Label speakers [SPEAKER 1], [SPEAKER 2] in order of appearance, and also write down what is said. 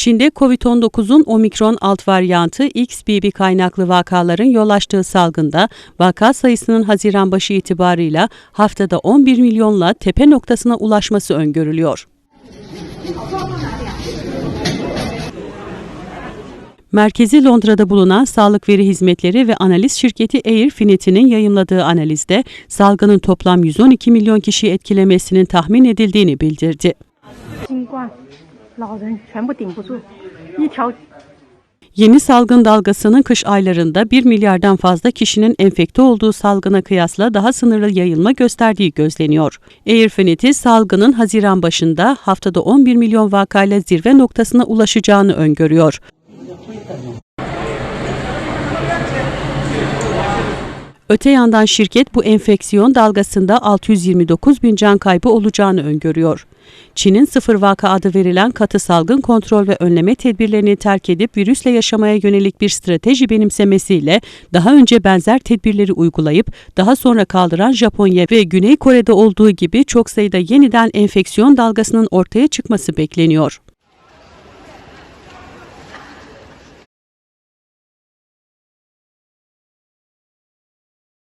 [SPEAKER 1] Çin'de COVID-19'un omikron alt varyantı XBB kaynaklı vakaların yol açtığı salgında vaka sayısının Haziran başı itibarıyla haftada 11 milyonla tepe noktasına ulaşması öngörülüyor. Merkezi Londra'da bulunan sağlık veri hizmetleri ve analiz şirketi Air Finity'nin yayımladığı analizde salgının toplam 112 milyon kişiyi etkilemesinin tahmin edildiğini bildirdi. Yeni salgın dalgasının kış aylarında 1 milyardan fazla kişinin enfekte olduğu salgına kıyasla daha sınırlı yayılma gösterdiği gözleniyor. Air Finity salgının Haziran başında haftada 11 milyon vakayla zirve noktasına ulaşacağını öngörüyor. Öte yandan şirket bu enfeksiyon dalgasında 629 bin can kaybı olacağını öngörüyor. Çin'in sıfır vaka adı verilen katı salgın kontrol ve önleme tedbirlerini terk edip virüsle yaşamaya yönelik bir strateji benimsemesiyle daha önce benzer tedbirleri uygulayıp daha sonra kaldıran Japonya ve Güney Kore'de olduğu gibi çok sayıda yeniden enfeksiyon dalgasının ortaya çıkması bekleniyor.